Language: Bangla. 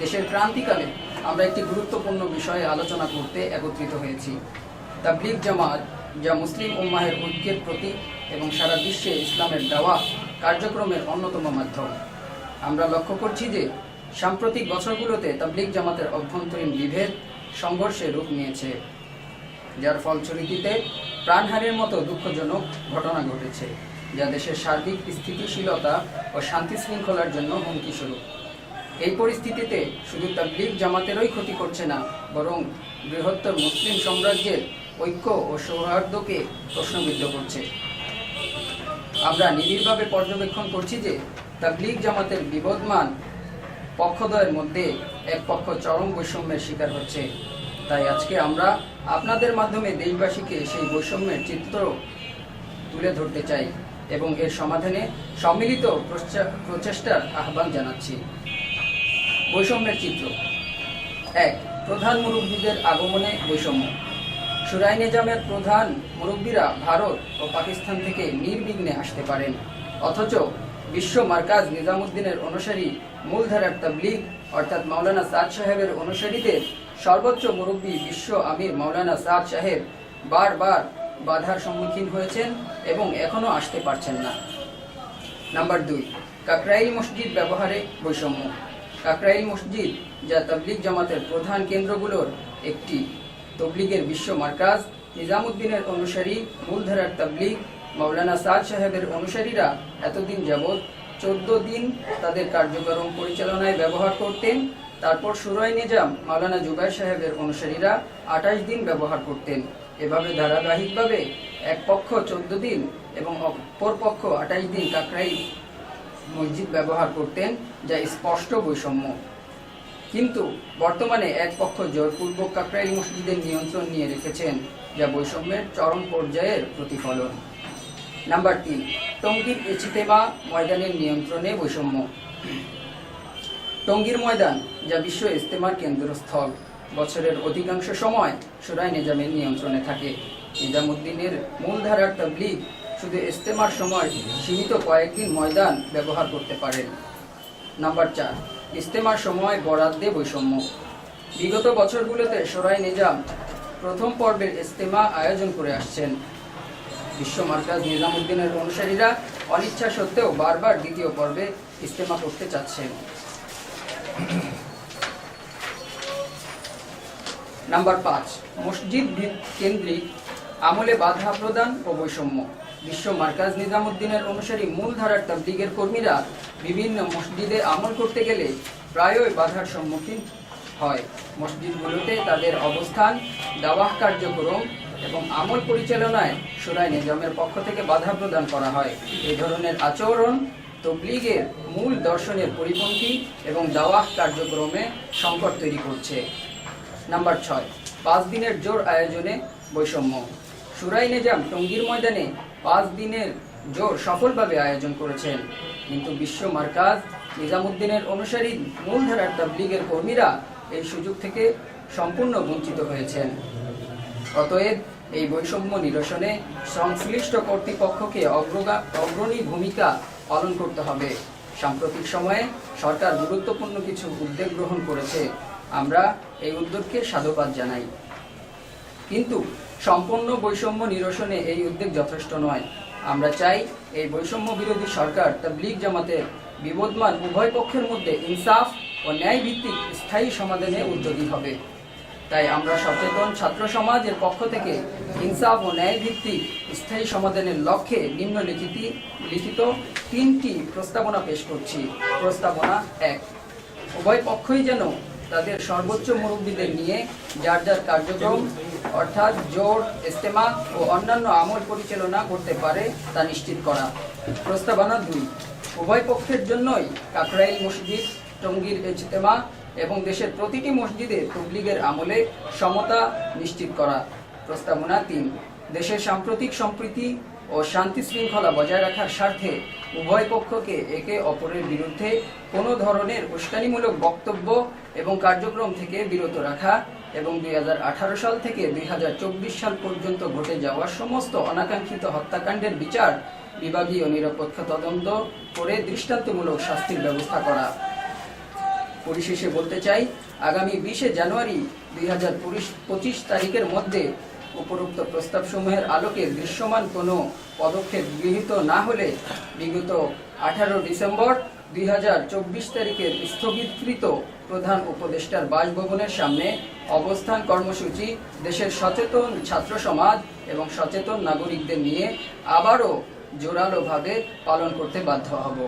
দেশের ক্রান্তিকালে আমরা একটি গুরুত্বপূর্ণ বিষয়ে আলোচনা করতে একত্রিত হয়েছি। তাবলিগ জামাত, যা মুসলিম উম্মাহের ঐক্যের প্রতীক এবং সারা বিশ্বে ইসলামের দাওয়া কার্যক্রমের অন্যতম মাধ্যম। আমরা লক্ষ্য করছি যে, সাম্প্রতিক বছরগুলোতে তাবলিগ জামাতের অভ্যন্তরীণ বিভেদ সংঘর্ষে রূপ নিয়েছে, যার ফলশ্রুতিতে প্রাণহারের মতো দুঃখজনক ঘটনা ঘটেছে, যা দেশের সার্বিক স্থিতিশীলতা ও শান্তি শৃঙ্খলার জন্য হুমকি স্বরূপ এই পরিস্থিতিতে শুধু তাবলিগ জামাতেরই ক্ষতি করছে না, বরং বৃহত্তর মুসলিম সাম্রাজ্যের ঐক্য ও সৌহার্দ্যকে প্রশ্নবিদ্ধ করছে। আমরা নিবিড়ভাবে পর্যবেক্ষণ করছি যে তাবলিগ জামাতের বিবদমান পক্ষদ্বয়ের মধ্যে এক পক্ষ চরম বৈষম্যের শিকার হচ্ছে। তাই আজকে আমরা আপনাদের মাধ্যমে দেশবাসীকে সেই বৈষম্যের চিত্র তুলে ধরতে চাই এবং এর সমাধানে সম্মিলিত প্রচা- প্রচেষ্টার আহ্বান জানাচ্ছি। বৈষম্যের চিত্র। এক, প্রধান মুরব্বীদের আগমনে বৈষম্য। সুরাই নিজামের প্রধান মুরব্বীরা ভারত ও পাকিস্তান থেকে নির্বিঘ্নে আসতে পারেন। অথচ বিশ্ব মার্কাজ নিজামুদ্দিনের অনুসারী মূলধারার তাবলিগ, অর্থাৎ মাওলানা সাদ সাহেবের অনুসারীদের সর্বোচ্চ মুরব্বী বিশ্ব আমির মাওলানা সাদ সাহেব বারবার বাধার সম্মুখীন হয়েছেন এবং এখনও আসতে পারছেন না। নাম্বার দুই, কাকরাইল মসজিদ ব্যবহারে বৈষম্য। কাকরাইল মসজিদ, যা তাবলিগ জামাতের প্রধান কেন্দ্রগুলোর একটি। তবলিগের বিশ্ব মার্কাজ, নিজামুদ্দিনের অনুসারী, মূলধারার তাবলিগ, মাওলানা সাদ সাহেবের অনুসারীরা এতদিন যাবৎ চোদ্দ দিন তাদের কার্যক্রম পরিচালনায় ব্যবহার করতেন। তারপর সুরয় নিজাম, মাওলানা জুবাইর সাহেবের অনুসারীরা আঠাশ দিন ব্যবহার করতেন। এভাবে ধারাবাহিকভাবে এক পক্ষ চোদ্দ দিন এবং অপর পক্ষ আঠাশ দিন কাকরাইল মসজিদ ব্যবহার করতেন, যা স্পষ্ট বৈষম্য। কিন্তু বর্তমানে এক পক্ষ জোরপূর্বক কাকরাইল মসজিদের নিয়ন্ত্রণ নিয়ে রেখেছেন, যা বৈষম্যের চরম পর্যায়ের প্রতিফলন। নাম্বার তিন, টঙ্গীর এচিতেমা ময়দানের নিয়ন্ত্রণে বৈষম্য। টঙ্গীর ময়দান, যা বিশ্ব ইস্তেমার কেন্দ্রস্থল, বছরের অধিকাংশ সময় সুরাই নিজামের নিয়ন্ত্রণে থাকে। নিজামুদ্দিনের মূলধারার তাবলিগ শুধু ইস্তেমার সময় সীমিত কয়েকদিন ময়দান ব্যবহার করতে পারেন। নাম্বার চার, ইস্তেমার সময় বরাদ্দে বৈষম্য। বিগত বছরগুলোতে সরাই নিজাম প্রথম পর্বের ইস্তেমা আয়োজন করে আসছেন। বিশ্ব মার্কাজ নিজামুদ্দিনের অনুসারীরা অনিচ্ছা সত্ত্বেও বারবার দ্বিতীয় পর্বে ইস্তেমা করতে চাচ্ছেন। নাম্বার পাঁচ, মসজিদ কেন্দ্রিক আমলে বাধা প্রদান ও বৈষম্য। বিশ্ব মার্কাজ নিজামুদ্দিনের অনুসারী মূলধারার তাবলিগের কর্মীরা বিভিন্ন মসজিদে আমল করতে গেলে প্রায়ই বাধার সম্মুখীন হয়। মসজিদগুলোতে তাদের অবস্থান, দাওয়াহ কার্যক্রম এবং আমল পরিচালনায় সুরাই নিজামের পক্ষ থেকে বাধা প্রদান করা হয়। এ ধরনের আচরণ তবলিগের মূল দর্শনের পরিপন্থী এবং দাওয়াহ কার্যক্রমে সংকট তৈরি করছে। নাম্বার ছয়, পাঁচ দিনের জোর আয়োজনে বৈষম্য। সুরাই নিজাম টঙ্গীর ময়দানে পাঁচ দিনের জোর সফলভাবে আয়োজন করেছেন। কিন্তু বিশ্ব মার্কাজ নিজামুদ্দিনের অনুসারী মূলধারার তাবলিগের কর্মীরা এই সুযোগ থেকে সম্পূর্ণ বঞ্চিত হয়েছেন। অতএব এই বৈষম্য নিরসনে সংশ্লিষ্ট কর্তৃপক্ষকে অগ্রণী ভূমিকা পালন করতে হবে। সাম্প্রতিক সময়ে সরকার গুরুত্বপূর্ণ কিছু উদ্যোগ গ্রহণ করেছে। আমরা এই উদ্যোগকে সাধুবাদ জানাই। কিন্তু সম্পূর্ণ বৈষম্য নিরসনে এই উদ্যোগ যথেষ্ট নয়। আমরা চাই এই বৈষম্য বিরোধী সরকার তাবলিগ জামাতের বিবদমান উভয় পক্ষের মধ্যে ইনসাফ ও ন্যায় ভিত্তিক স্থায়ী সমাধানে উদ্যোগী হবে। তাই আমরা সচেতন ছাত্র সমাজের পক্ষ থেকে ইনসাফ ও ন্যায় ভিত্তিক স্থায়ী সমাধানের লক্ষ্যে নিম্নলিখিত লিখিত তিনটি প্রস্তাবনা পেশ করছি। প্রস্তাবনা এক, উভয় পক্ষই যেন তাদের সর্বোচ্চ মুরব্বীদের নিয়ে যার যার কার্যক্রম, অর্থাৎ জোর ইস্তেমা ও অন্যান্য আমল পরিচালনা করতে পারে তা নিশ্চিত করা। প্রস্তাবনা দুই। উভয় পক্ষের জন্যই কাকরাইল মসজিদ, টঙ্গীর ইজতেমা এবং দেশের প্রতিটি মসজিদে তবলিগের আমলে সমতা নিশ্চিত করা। প্রস্তাবনা তিন। দেশের সাম্প্রতিক সম্প্রীতি ও শান্তি শৃঙ্খলা বজায় রাখার স্বার্থে উভয় পক্ষকে একে অপরের বিরুদ্ধে কোনো ধরনের উস্কানিমূলক বক্তব্য এবং কার্যক্রম থেকে বিরত রাখা এবং দুই সাল থেকে দুই সাল পর্যন্ত ঘটে যাওয়া সমস্ত অনাকাঙ্ক্ষিত হত্যাকাণ্ডের বিচার বিভাগীয় নিরপেক্ষ তদন্ত করে দৃষ্টান্তমূলক শাস্তির ব্যবস্থা করা। পরিশেষে বলতে চাই, আগামী বিশে জানুয়ারি দুই হাজার পঁচিশ তারিখের মধ্যে উপরোক্ত প্রস্তাবসমূহের আলোকে দৃশ্যমান কোনো পদক্ষেপ গৃহীত না হলে বিগত আঠারো ডিসেম্বর দুই হাজার চব্বিশ তারিখের স্থগিতকৃত প্রধান উপদেষ্টার বাসভবনের সামনে অবস্থান কর্মসূচি, দেশের সচেতন ছাত্র সমাজ এবং সচেতন নাগরিকদের নিয়ে আবারও জোরালোভাবে পালন করতে বাধ্য হব।